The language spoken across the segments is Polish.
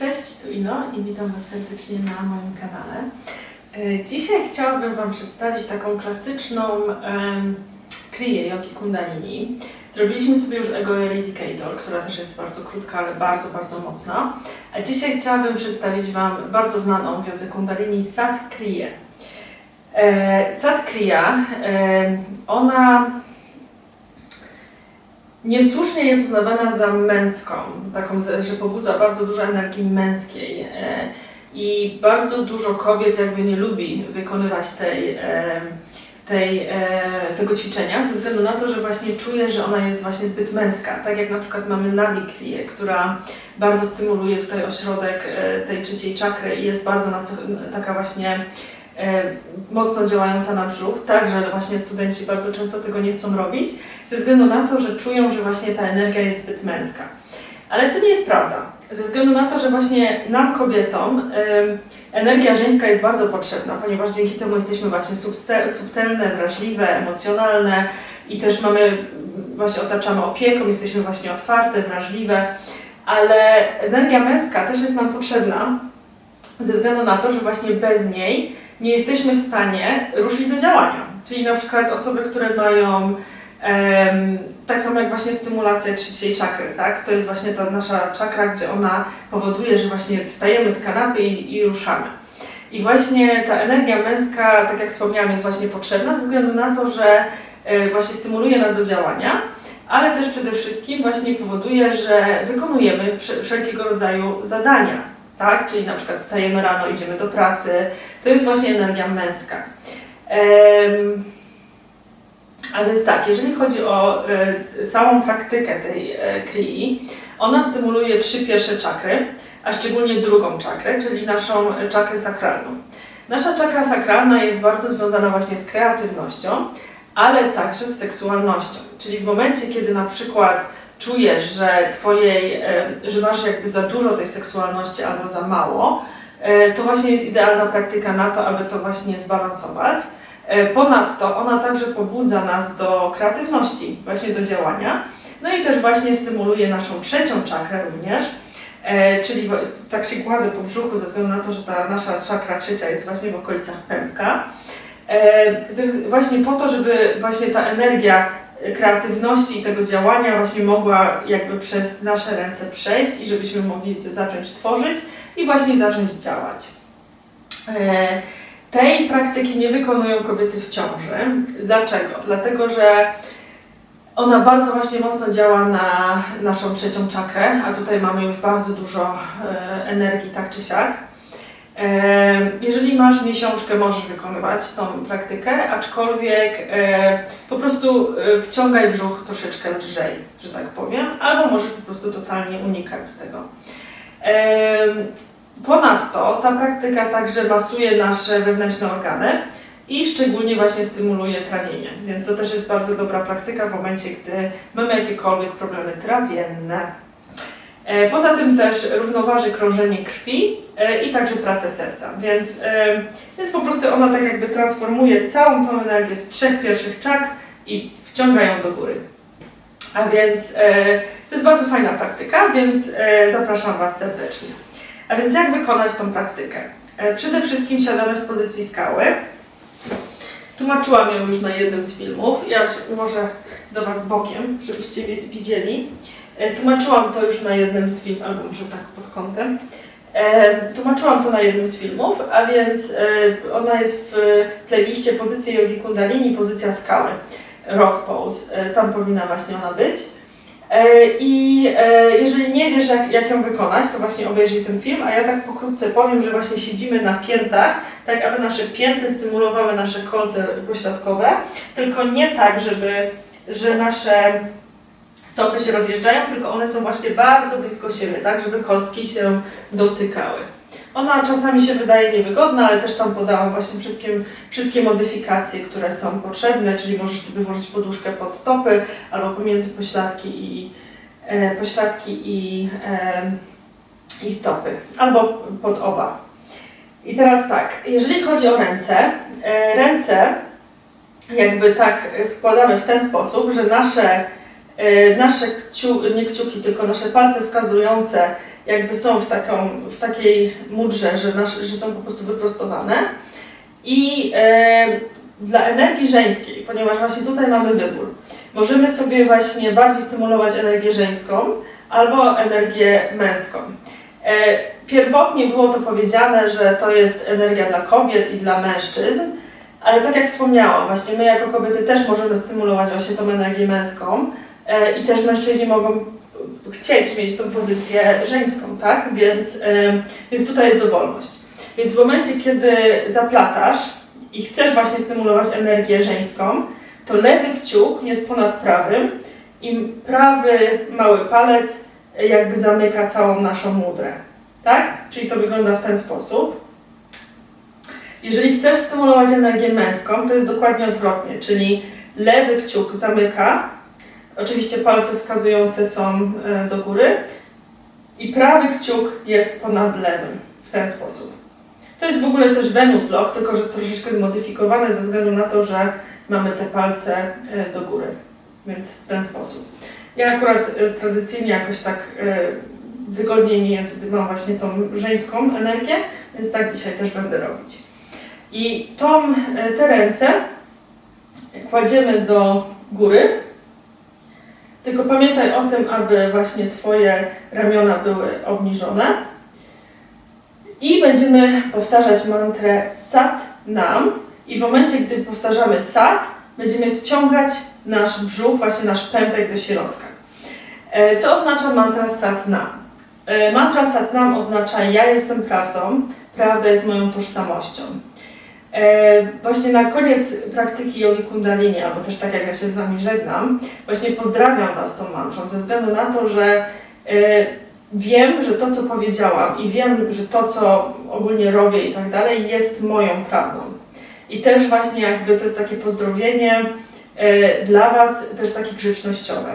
Cześć, tu Ino i witam Was serdecznie na moim kanale. E, Dzisiaj chciałabym Wam przedstawić taką klasyczną kriję jogi kundalini. Zrobiliśmy sobie już Ego Eradicator, która też jest bardzo krótka, ale bardzo, bardzo mocna. A dzisiaj chciałabym przedstawić Wam bardzo znaną w jodze kundalini Sat Kriję. E, Sat Kriya, ona Niesłusznie jest uznawana za męską, taką, że pobudza bardzo dużo energii męskiej e, i bardzo dużo kobiet jakby nie lubi wykonywać tej, e, tej, e, tego ćwiczenia ze względu na to, że właśnie czuje, że ona jest właśnie zbyt męska. Tak jak na przykład mamy Navi Krię, która bardzo stymuluje tutaj ośrodek tej trzeciej czakry i jest bardzo taka właśnie mocno działająca na brzuch, tak, że właśnie studenci bardzo często tego nie chcą robić, ze względu na to, że czują, że właśnie ta energia jest zbyt męska. Ale to nie jest prawda. Ze względu na to, że właśnie nam kobietom ym, energia żeńska jest bardzo potrzebna, ponieważ dzięki temu jesteśmy właśnie subtelne, wrażliwe, emocjonalne i też mamy, właśnie otaczamy opieką, jesteśmy właśnie otwarte, wrażliwe, ale energia męska też jest nam potrzebna ze względu na to, że właśnie bez niej nie jesteśmy w stanie ruszyć do działania. Czyli na przykład osoby, które mają tak samo jak właśnie stymulacja trzeciej czakry, tak? To jest właśnie ta nasza czakra, gdzie ona powoduje, że właśnie wstajemy z kanapy i, i ruszamy. I właśnie ta energia męska, tak jak wspomniałam, jest właśnie potrzebna ze względu na to, że e, właśnie stymuluje nas do działania, ale też przede wszystkim właśnie powoduje, że wykonujemy wsze- wszelkiego rodzaju zadania, tak? Czyli na przykład wstajemy rano, idziemy do pracy. To jest właśnie energia męska. Em, a więc tak, jeżeli chodzi o e, całą praktykę tej e, krii, ona stymuluje trzy pierwsze czakry, a szczególnie drugą czakrę, czyli naszą czakrę sakralną. Nasza czakra sakralna jest bardzo związana właśnie z kreatywnością, ale także z seksualnością. Czyli w momencie, kiedy na przykład czujesz, że twojej, e, że masz jakby za dużo tej seksualności albo za mało, e, to właśnie jest idealna praktyka na to, aby to właśnie zbalansować. E, Ponadto ona także pobudza nas do kreatywności, właśnie do działania. No i też właśnie stymuluje naszą trzecią czakrę również, czyli tak się gładzę po brzuchu ze względu na to, że ta nasza czakra trzecia jest właśnie w okolicach pępka. Właśnie po to, żeby właśnie ta energia kreatywności i tego działania właśnie mogła jakby przez nasze ręce przejść i żebyśmy mogli zacząć tworzyć i właśnie zacząć działać. E, tej praktyki nie wykonują kobiety w ciąży. Dlaczego? Dlatego, że ona bardzo właśnie mocno działa na naszą trzecią czakrę, a tutaj mamy już bardzo dużo e, energii, tak czy siak. Jeżeli masz miesiączkę, możesz wykonywać tą praktykę, aczkolwiek po prostu e, wciągaj brzuch troszeczkę lżej, że tak powiem, albo możesz po prostu totalnie unikać tego. Ponadto ta praktyka także masuje nasze wewnętrzne organy i szczególnie właśnie stymuluje trawienie, więc to też jest bardzo dobra praktyka w momencie, gdy mamy jakiekolwiek problemy trawienne. E, Poza tym też równoważy krążenie krwi e, i także pracę serca, więc, e, więc po prostu ona tak jakby transformuje całą tą energię z trzech pierwszych czak i wciąga ją do góry. A więc to jest bardzo fajna praktyka, więc zapraszam Was serdecznie. A więc jak wykonać tą praktykę? Przede wszystkim siadamy w pozycji skały. Tłumaczyłam ją już na jednym z filmów. Ja może do Was bokiem, żebyście wi- widzieli. E, Tłumaczyłam to już na jednym z filmów, albo może tak pod kątem. E, Tłumaczyłam to na jednym z filmów, a więc e, ona jest w playliście pozycja jogi kundalini, pozycja skały. Rock pose. E, Tam powinna właśnie ona być. E, I e, jeżeli nie wiesz, jak, jak ją wykonać, to właśnie obejrzyj ten film, a ja tak pokrótce powiem, że właśnie siedzimy na piętach, tak aby nasze pięty stymulowały nasze kolce pośladkowe, tylko nie tak, żeby, że nasze stopy się rozjeżdżają, tylko one są właśnie bardzo blisko siebie, tak, żeby kostki się dotykały. Ona czasami się wydaje niewygodna, ale też tam podałam właśnie wszystkie, wszystkie modyfikacje, które są potrzebne, czyli możesz sobie włożyć poduszkę pod stopy albo pomiędzy pośladki i, e, pośladki i, e, i stopy, albo pod oba. I teraz tak, jeżeli chodzi o ręce, e, ręce jakby tak składamy w ten sposób, że nasze, nasze kciu, nie kciuki, tylko nasze palce wskazujące jakby są w, taką, w takiej mudrze, że, nasz, że są po prostu wyprostowane. I e, dla energii żeńskiej, ponieważ właśnie tutaj mamy wybór, możemy sobie właśnie bardziej stymulować energię żeńską albo energię męską. E, pierwotnie było to powiedziane, że to jest energia dla kobiet i dla mężczyzn, ale tak jak wspomniałam, właśnie my jako kobiety też możemy stymulować właśnie tą energię męską e, i też mężczyźni mogą chcieć mieć tą pozycję żeńską, tak? Więc, e, więc tutaj jest dowolność. Więc w momencie, kiedy zaplatasz i chcesz właśnie stymulować energię żeńską, to lewy kciuk jest ponad prawym i prawy mały palec jakby zamyka całą naszą mudrę. Tak? Czyli to wygląda w ten sposób. Jeżeli chcesz stymulować energię męską, to jest dokładnie odwrotnie, czyli lewy kciuk zamyka, oczywiście palce wskazujące są e, do góry i prawy kciuk jest ponad lewym w ten sposób. To jest w ogóle też Venus Lock, tylko że troszeczkę zmodyfikowane ze względu na to, że mamy te palce e, do góry, więc w ten sposób. Ja akurat e, tradycyjnie jakoś tak wygodniej mi jest, gdy mam właśnie tą żeńską energię, więc tak dzisiaj też będę robić. I tą, te ręce kładziemy do góry, tylko pamiętaj o tym, aby właśnie Twoje ramiona były obniżone. I będziemy powtarzać mantrę Sat Nam. I w momencie, gdy powtarzamy Sat, będziemy wciągać nasz brzuch, właśnie nasz pępek do środka. E, Co oznacza mantra Sat Nam? E, Mantra Sat Nam oznacza ja jestem prawdą, prawda jest moją tożsamością. E, Właśnie na koniec praktyki jogi kundalini, albo też tak jak ja się z Wami żegnam, właśnie pozdrawiam Was tą mantrą, ze względu na to, że e, wiem, że to, co powiedziałam i wiem, że to, co ogólnie robię i tak dalej, jest moją prawdą. I też właśnie jakby to jest takie pozdrowienie e, dla Was, też takie grzecznościowe.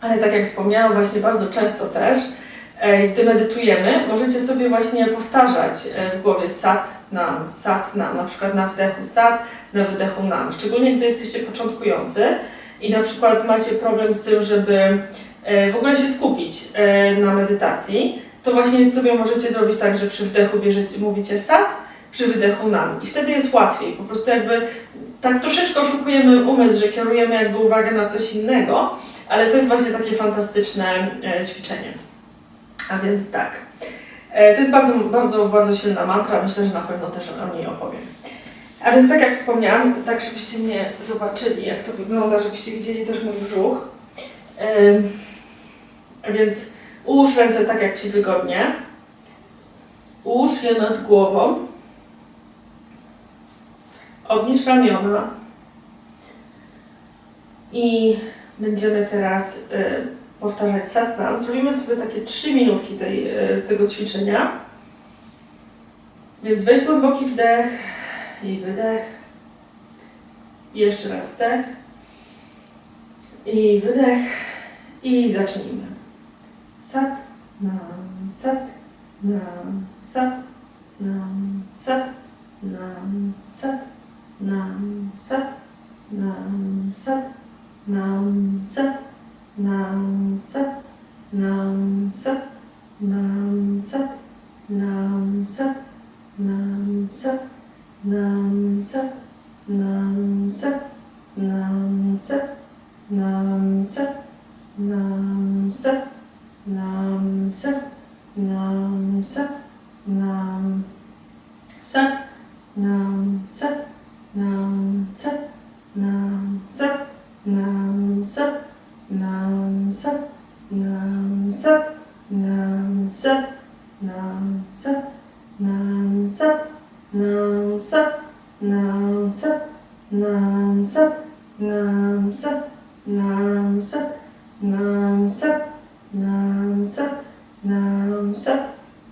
Ale tak jak wspomniałam, właśnie bardzo często też, gdy medytujemy, możecie sobie właśnie powtarzać e, w głowie sat nam, sat nam, na przykład na wdechu sat, na wydechu nam. Szczególnie gdy jesteście początkujący i na przykład macie problem z tym, żeby e, w ogóle się skupić e, na medytacji, to właśnie sobie możecie zrobić tak, że przy wdechu bierzecie, mówicie sat, przy wydechu nam. I wtedy jest łatwiej. Po prostu jakby tak troszeczkę oszukujemy umysł, że kierujemy jakby uwagę na coś innego, ale to jest właśnie takie fantastyczne e, ćwiczenie. A więc tak. E, To jest bardzo, bardzo, bardzo silna mantra. Myślę, że na pewno też o niej opowiem. A więc tak jak wspomniałam, tak żebyście mnie zobaczyli, jak to wygląda, żebyście widzieli też mój brzuch. A więc ułóż ręce tak, jak Ci wygodnie. Ułóż je nad głową. Obniż ramiona. I będziemy teraz y, powtarzać satnam. Zrobimy sobie takie 3 minutki tej, y, tego ćwiczenia. Więc weź głęboki wdech i wydech. I jeszcze raz wdech i wydech. I zacznijmy. Sat, nam, sat, nam, sat, nam, sat, nam, sat, nam, sat, nam, sat, nam, sat, nam, sắc nam, sắc nam,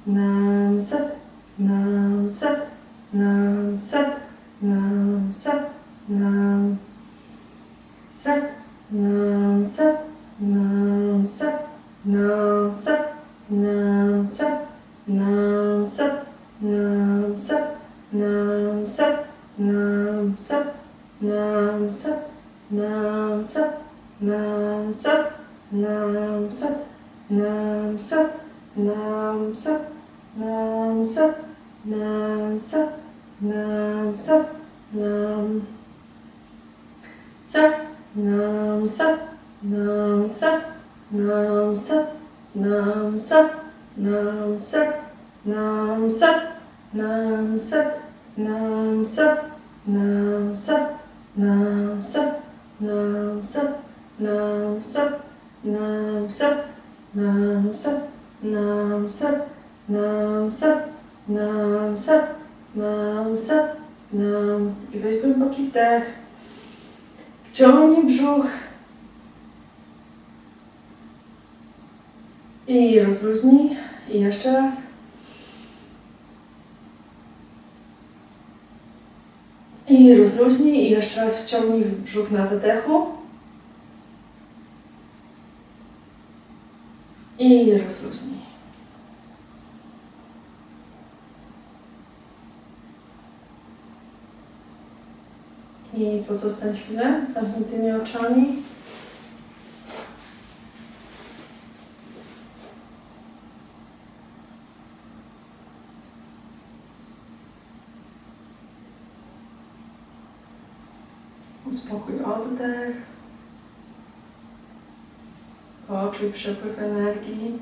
nam, sat, nam, sat, nam, sat, nam, sat, nam, sat, nam, sat, nam, sat, nam, sat, nam, sat, nam, sat, nam, sat, nam, sat, nam, sat, nam, sat, nam, sat, nam, sat, nam, sat, nam, sat, nam, sat, nam, nam sat, nam sat, nam sat, nam sat, nam sat, nam sat, nam sat, nam sat, nam sat, nam sat, nam sat, nam sat, nam sat, nam sat, nam sat, nam sat, nam sat, nam sat, nam sat, nam sat, nam sat, nam sat, nam i weź głęboki wdech. Wciągnij brzuch i rozluźnij i jeszcze raz. I rozluźnij i jeszcze raz wciągnij brzuch na wydechu. I rozluźnij. I pozostań chwilę z zamkniętymi oczami. Uspokój oddech. Poczuj przepływ energii.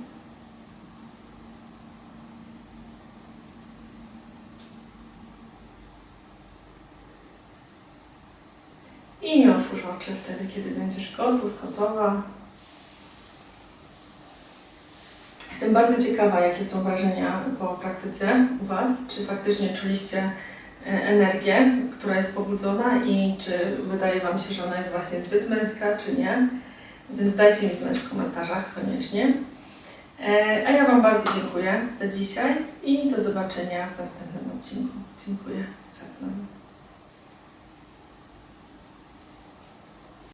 I otwórz oczy wtedy, kiedy będziesz gotów, gotowa. Jestem bardzo ciekawa, jakie są wrażenia po praktyce u Was. Czy faktycznie czuliście e, energię, która jest pobudzona i czy wydaje Wam się, że ona jest właśnie zbyt męska, czy nie. Więc dajcie mi znać w komentarzach koniecznie. E, A ja Wam bardzo dziękuję za dzisiaj i do zobaczenia w następnym odcinku. Dziękuję. Satnam.